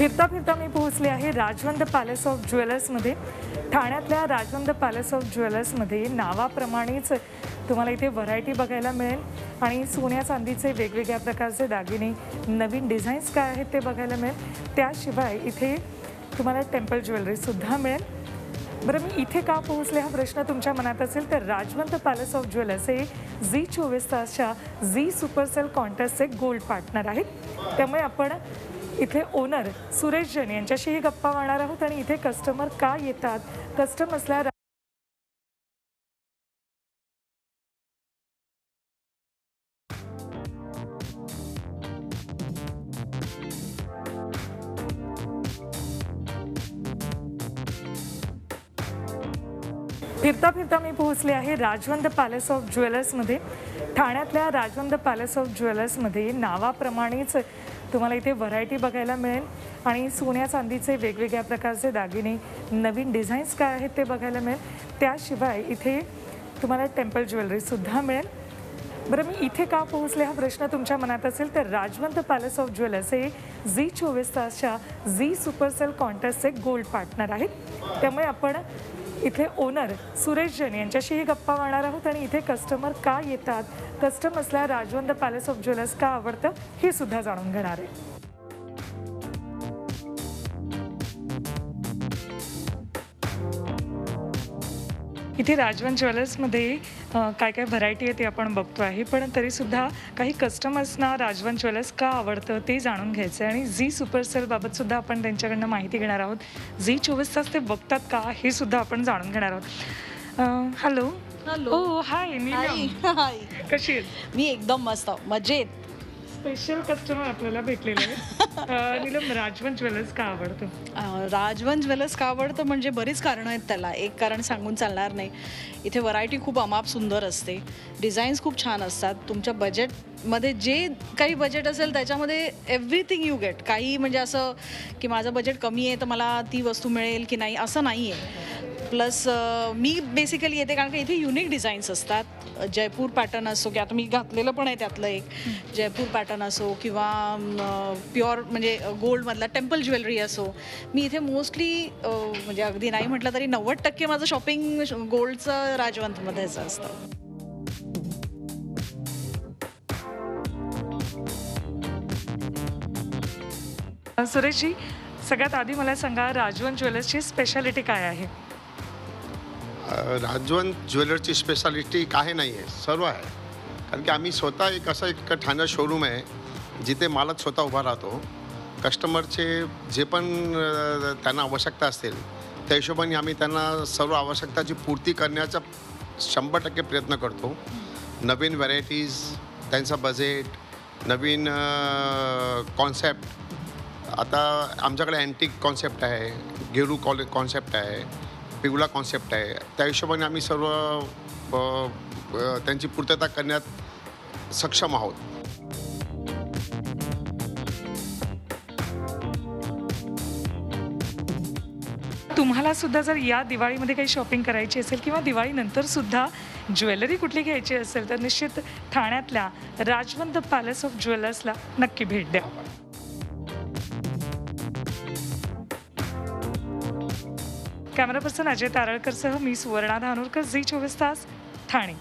फिरता फिरता मी पोहोचले आहे राजवंत पॅलेस ऑफ ज्वेलर्समध्ये ठाण्यातल्या राजवंत पॅलेस ऑफ ज्वेलर्समध्ये नावाप्रमाणेच तुम्हाला इथे व्हरायटी बघायला मिळेल. आणि सोन्या चांदीचे वेगवेगळ्या प्रकारचे दागिने नवीन डिझाईन्स काय आहेत ते बघायला मिळेल. त्याशिवाय इथे तुम्हाला टेम्पल ज्वेलरीसुद्धा मिळेल. बरं मी इथे का पोहोचले हा प्रश्न तुमच्या मनात असेल तर राजवंत पॅलेस ऑफ ज्वेलर्स हे झी चोवीस तासच्या झी सुपरसेल कॉन्टॅस्टचे गोल्ड पार्टनर आहेत. त्यामुळे आपण इथे ओनर सुरेश जैन यांच्याशीही गप्पा मारणार आहोत आणि इथे कस्टमर का येतात? कस्टमर्सला फिरता फिरता मी पोहोचले आहे राजवंत पॅलेस ऑफ ज्वेलर्समध्ये ठाण्यातल्या राजवंत पॅलेस ऑफ ज्वेलर्समध्ये नावाप्रमाणेच तुम्हाला इथे व्हरायटी बघायला मिळेल. आणि सोन्या चांदीचे वेगवेगळ्या प्रकारचे दागिने नवीन डिझाईन्स काय आहेत ते बघायला मिळेल. त्याशिवाय इथे तुम्हाला टेम्पल ज्वेलरीसुद्धा मिळेल. बरं मी इथे का पोहोचले हा प्रश्न तुमच्या मनात असेल तर राजवंत पॅलेस ऑफ ज्वेलर्स हे झी चोवीस तासच्या झी सुपरसेल कॉन्टेस्टचे गोल्ड पार्टनर आहेत. त्यामुळे आपण इथे ओनर सुरेश जैन यांच्याशीही गप्पा मारणार आहोत आणि इथे कस्टमर का येतात? कस्टमर्सला राजवंत पॅलेस ऑफ ज्वेलर्स का आवडतं? हे सुद्धा जाणून घेणार आहे. इथे राजवंत ज्वेलर्समध्ये काय काय व्हरायटी आहे ते आपण बघतो आहे पण तरीसुद्धा काही कस्टमर्सना राजवंत ज्वेलर्स का आवडतं ते जाणून घ्यायचं आहे आणि झी सुपरसेलबाबत सुद्धा आपण त्यांच्याकडनं माहिती घेणार आहोत. झी चोवीस तास ते बघतात का हे सुद्धा आपण जाणून घेणार आहोत. Hello. Hello. Oh hi Neelam hi. कशी मी एकदम मस्त. मजेत. स्पेशल कस्टमर आपल्याला भेटलेले आहे अ, नीलम राजवंत ज्वेलर्स का आवडतं? राजवन ज्वेलर्स का आवडतं म्हणजे बरीच कारणं आहेत त्याला. एक कारण सांगून चालणार नाही. इथे व्हरायटी खूप अमाप सुंदर असते. डिझाईन्स खूप छान असतात. तुमच्या बजेटमध्ये जे काही बजेट असेल त्याच्यामध्ये एव्हरीथिंग यू गेट काही म्हणजे असं की माझं बजेट कमी आहे तर मला ती वस्तू मिळेल की नाही असं नाही आहे प्लस मी बेसिकली येते कारण का इथे युनिक डिझाईन्स असतात. जयपूर पॅटर्न असो की आता मी घातलेलं पण आहे त्यातलं एक. जयपूर पॅटर्न असो किंवा प्युअर म्हणजे गोल्डमधला टेम्पल ज्वेलरी असो. मी इथे मोस्टली म्हणजे अगदी नाही म्हटलं तरी नव्वद टक्के माझं शॉपिंग गोल्डचं राजवंतमध्येच असतं. सुरेशजी सगळ्यात आधी मला सांगा राजवंत ज्वेलर्सची स्पेशालिटी काय आहे? राजवन ज्वेलरची स्पेशालिटी काही नाही आहे सर्व आहे. कारण की आम्ही स्वतः एक असं एक ठाणं शोरूम आहे जिथे मालक स्वतः उभा राहतो. कस्टमरचे जे पण त्यांना आवश्यकता असतील त्या हिशोबाने आम्ही त्यांना सर्व आवश्यकताची पूर्ती करण्याचा शंभर टक्के प्रयत्न करतो. नवीन व्हरायटीज त्यांचं बजेट नवीन कॉन्सेप्ट आता आमच्याकडे अँटिक कॉन्सेप्ट आहे गेरू कॉले कॉन्सेप्ट आहे. पिवला कॉन्सेप्ट आहे. त्या हिशोबाने आम्ही सर्व त्यांची पूर्तता करण्यात सक्षम आहोत. तुम्हाला सुद्धा जर या दिवाळीमध्ये काही शॉपिंग करायची असेल किंवा दिवाळीनंतर सुद्धा ज्वेलरी कुठली घ्यायची असेल तर निश्चित ठाण्यातल्या राजवंत पॅलेस ऑफ ज्वेलर्सला नक्की भेट द्या. कॅमेरा पर्सन अजय तारळकरसह मी सुवर्णा धानोरकर झी चोवीस तास ठाणे.